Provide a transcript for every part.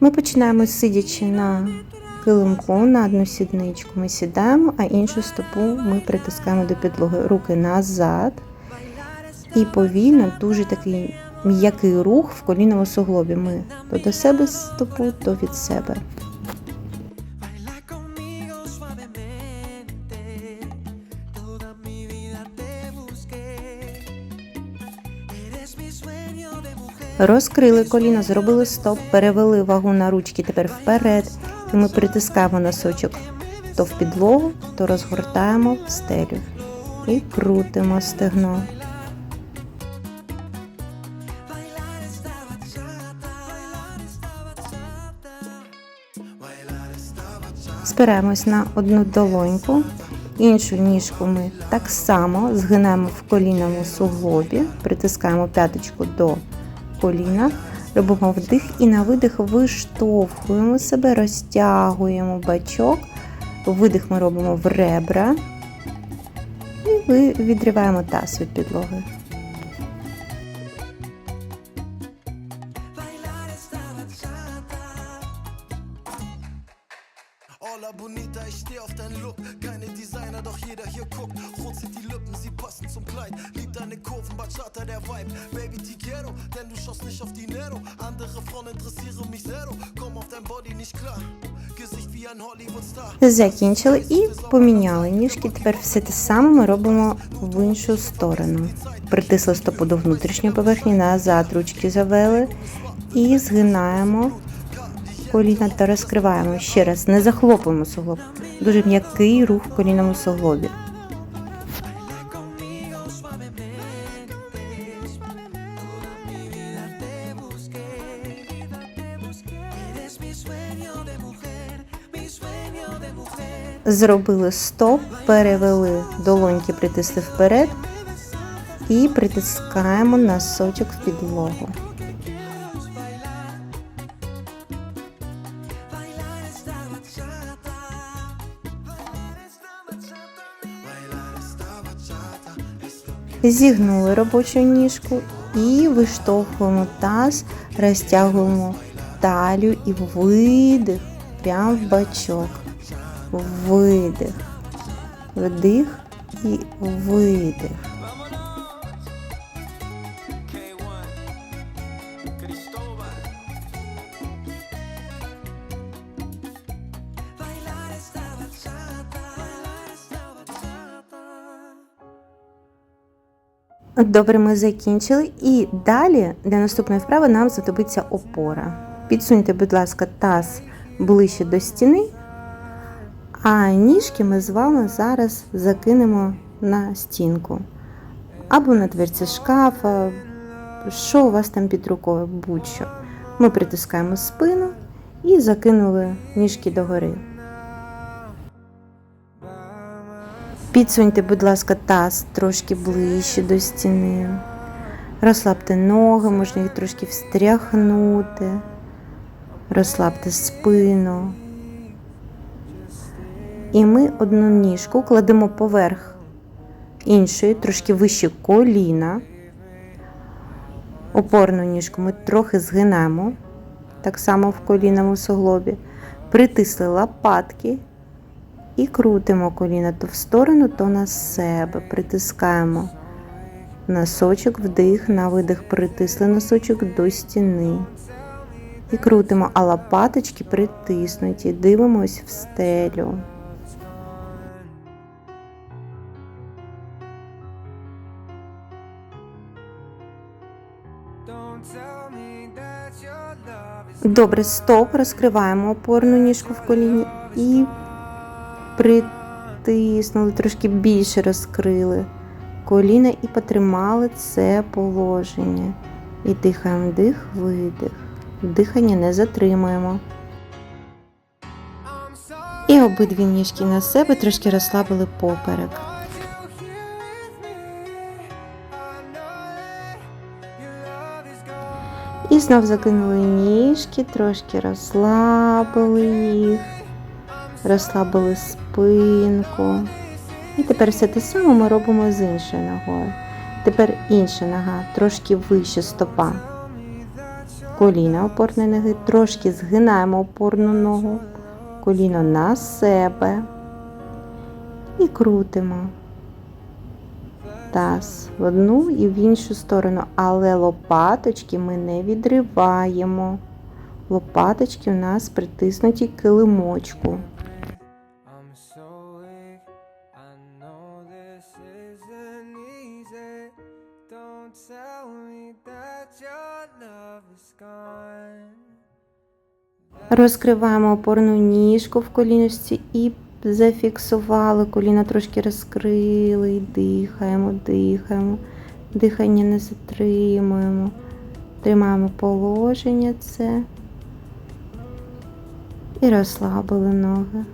Ми починаємо сидячи на килимку на одну сідничку. Ми сідаємо, а іншу стопу ми притискаємо до підлоги. Руки назад. І повільно, дуже такий м'який рух в колінному суглобі. Ми то до себе стопу, то від себе. Розкрили коліно, зробили стоп, перевели вагу на ручки тепер вперед. І ми притискаємо носочок то в підлогу, то розгортаємо в стелю. І крутимо стегно. Спираємось на одну долоньку, іншу ніжку ми так само згинаємо в колінному суглобі, притискаємо п'яточку до коліна, робимо вдих і на видих виштовхуємо себе, розтягуємо бачок. Видих ми робимо в ребра і відриваємо таз від підлоги. Hola bonita, ich steh auf deinen Look. Keine Designer, doch jeder hier guckt. Rot sind die Lippen, sie passen zum Kleid. Lieb deine Kurven, Bachata, der Vibe. Baby, die quiero, denn du schaust nicht auf Dinero. Andere Frauen interessieren mich zero. Komm auf dein Body nicht klar. Gesicht wie ein Hollywood-Star. Закінчили і поміняли ніжки. Тепер все те саме ми робимо в іншу сторону. Притисли стопу до внутрішньої поверхні, назад ручки завели і згинаємо коліна та розкриваємо. Ще раз, не захлопуємо суглоб. Дуже м'який рух в колінному суглобі. Зробили стоп, перевели долоньки, притисли вперед і притискаємо носочок в підлогу. Зігнули робочу ніжку і виштовхуємо таз, розтягуємо талію і видих прямо в бачок. Видих. Вдих і видих. Добре, ми закінчили. І далі для наступної вправи нам знадобиться опора. Підсуньте, будь ласка, таз ближче до стіни, а ніжки ми з вами зараз закинемо на стінку. Або на дверці шкафа, що у вас там під рукою, будь-що. Ми притискаємо спину і закинули ніжки догори. Підсуньте, будь ласка, таз трошки ближче до стіни. Розслабте ноги, можна їх трошки встряхнути. Розслабте спину. І ми одну ніжку кладемо поверх іншої, трошки вище коліна. Опорну ніжку ми трохи згинаємо, так само в колінному суглобі. Притисли лопатки і крутимо коліна то в сторону, то на себе. Притискаємо носочок, вдих, на видих притисли носочок до стіни. І крутимо, а лопаточки притиснуті. Дивимось в стелю. Добре, стоп, розкриваємо опорну ніжку в коліні і притиснули, трошки більше розкрили коліна і потримали це положення. І дихаємо вдих, видих. Дихання не затримуємо. І обидві ніжки на себе трошки розслабили поперек. І знов закинули ніжки, трошки розслабили їх, розслабили спинку. І тепер все те саме ми робимо з іншою ногою. Тепер інша нога, трошки вище стопа. коліна опорної ноги, трошки згинаємо опорну ногу, коліно на себе і крутимо таз в одну і в іншу сторону, але лопаточки ми не відриваємо. Лопаточки у нас притиснуті килимочку. Don't tell me that your love is gone. Розкриваємо опорну ніжку в коліночці і зафіксували. Коліна трошки розкрили і дихаємо, дихаємо. Дихання не затримуємо. Тримаємо положення це. І розслабили ноги.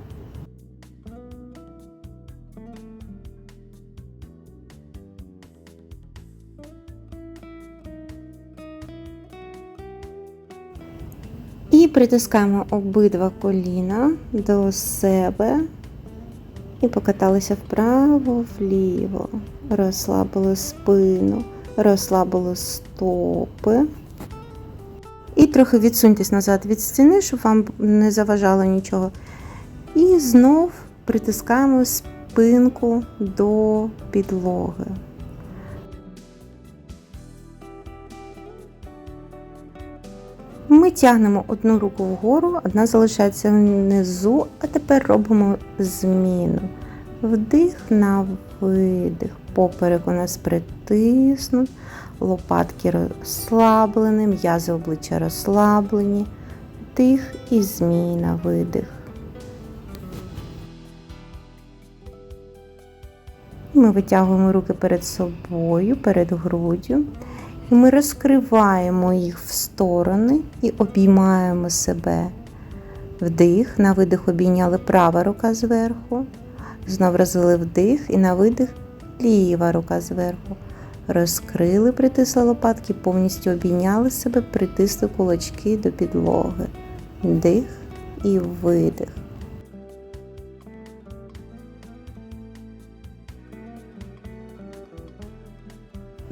І притискаємо обидва коліна до себе і покаталися вправо, вліво, розслабили спину, розслабили стопи. І трохи відсуньтесь назад від стіни, щоб вам не заважало нічого. І знов притискаємо спинку до підлоги. Ми тягнемо одну руку вгору, одна залишається внизу, а тепер робимо зміну. Вдих на видих. Поперек у нас притиснут, лопатки розслаблені, м'язи обличчя розслаблені. Вдих і зміна, видих. Ми витягуємо руки перед собою, перед груддю. Ми розкриваємо їх в сторони і обіймаємо себе. Вдих, на видих обійняли права рука зверху. Знов розвели вдих і на видих ліва рука зверху. Розкрили, притисли лопатки, повністю обійняли себе, притисли кулачки до підлоги. Вдих і видих.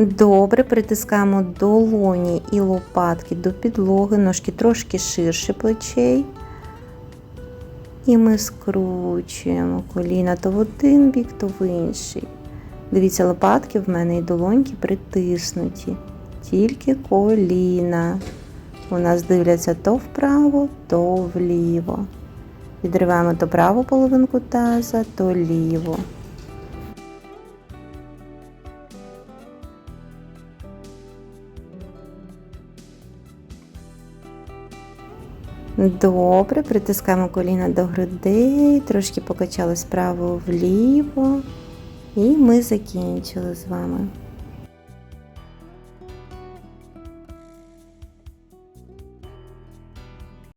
Добре, притискаємо долоні і лопатки до підлоги, ножки трошки ширше плечей. І ми скручуємо коліна то в один бік, то в інший. Дивіться, лопатки в мене і долоньки притиснуті. Тільки коліна. У нас дивляться то вправо, то вліво. Відриваємо то праву половинку таза, то ліву. Добре, притискаємо коліна до грудей, трошки покачали справа вліво. І ми закінчили з вами.